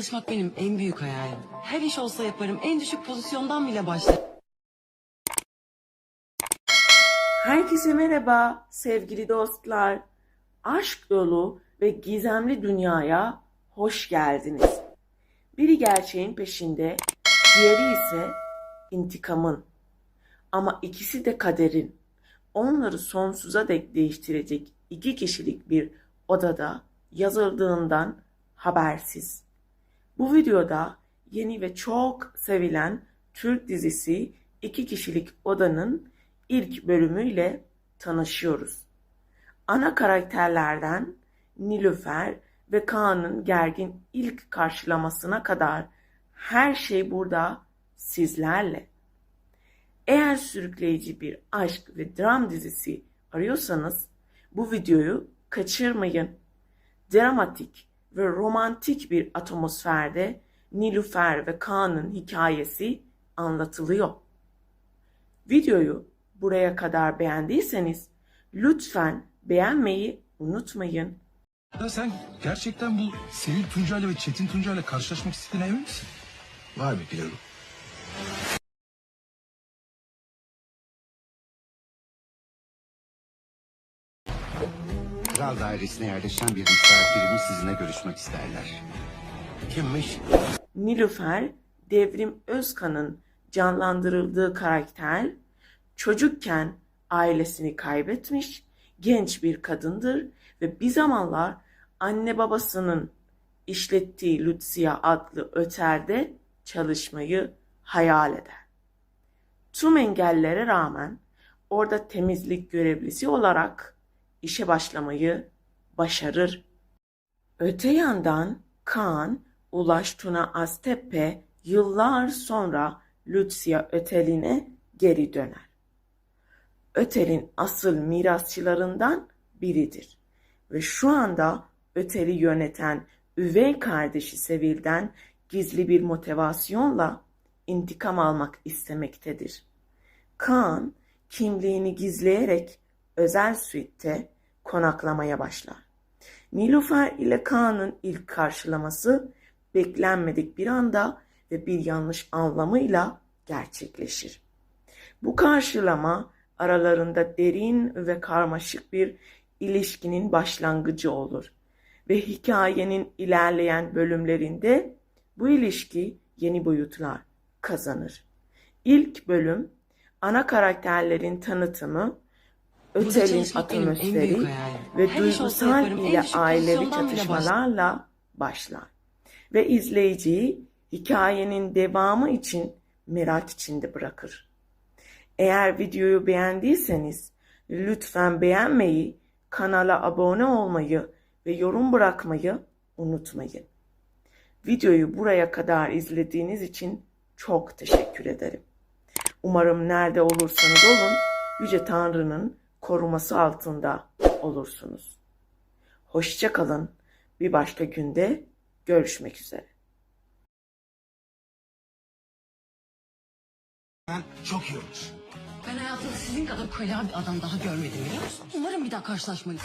çalışmak benim en büyük hayalim. Her iş olsa yaparım. En düşük pozisyondan bile başlarım. Herkese merhaba sevgili dostlar. Aşk dolu ve gizemli dünyaya hoş geldiniz. Biri gerçeğin peşinde, diğeri ise intikamın. Ama ikisi de kaderin. Onları sonsuza dek değiştirecek iki kişilik bir odada yazıldığından habersiz. Bu videoda yeni ve çok sevilen Türk dizisi İki Kişilik Odanın ilk bölümüyle tanışıyoruz. Ana karakterlerden Nilüfer ve Kaan'ın gergin ilk karşılamasına kadar her şey burada sizlerle. Eğer sürükleyici bir aşk ve dram dizisi arıyorsanız bu videoyu kaçırmayın. Dramatik ve romantik bir atmosferde Nilüfer ve Kaan'ın hikayesi anlatılıyor. Videoyu buraya kadar beğendiyseniz lütfen beğenmeyi unutmayın. Ya sen gerçekten bu Sevil Tuncay'la ve Çetin Tuncay'la karşılaşmak istediğine emin misin? Var bir planım. Kral dairesine yerleşen bir misafirimiz sizinle görüşmek isterler. Kimmiş? Nilüfer, Devrim Özkan'ın canlandırıldığı karakter, çocukken ailesini kaybetmiş genç bir kadındır ve bir zamanlar anne babasının işlettiği Lucia adlı otelde çalışmayı hayal eder. Tüm engellere rağmen orada temizlik görevlisi olarak işe başlamayı başarır. Öte yandan Kaan, Ulaş Tuna Aztepe yıllar sonra Lucia Ötelin'e geri döner. Ötel'in asıl mirasçılarından biridir ve şu anda Ötel'i yöneten üvey kardeşi Sevil'den gizli bir motivasyonla intikam almak istemektedir. Kaan kimliğini gizleyerek özel suite konaklamaya başlar. Nilüfer ile Kaan'ın ilk karşılaması beklenmedik bir anda ve bir yanlış anlamıyla gerçekleşir. Bu karşılama aralarında derin ve karmaşık bir ilişkinin başlangıcı olur ve hikayenin ilerleyen bölümlerinde bu ilişki yeni boyutlar kazanır. İlk bölüm ana karakterlerin tanıtımı, Ötel'in atmosferi ve Her duygusal ile ailevi çatışmalarla başlar. Ve izleyiciyi hikayenin devamı için merak içinde bırakır. Eğer videoyu beğendiyseniz lütfen beğenmeyi, kanala abone olmayı ve yorum bırakmayı unutmayın. Videoyu buraya kadar izlediğiniz için çok teşekkür ederim. Umarım nerede olursanız olun Yüce Tanrı'nın koruması altında olursunuz. Hoşça kalın. Bir başka günde görüşmek üzere. Ben çok iyi olur. Ben hayatımda sizin kadar ukala bir adam daha görmedim biliyor musunuz? Umarım bir daha karşılaşmayız.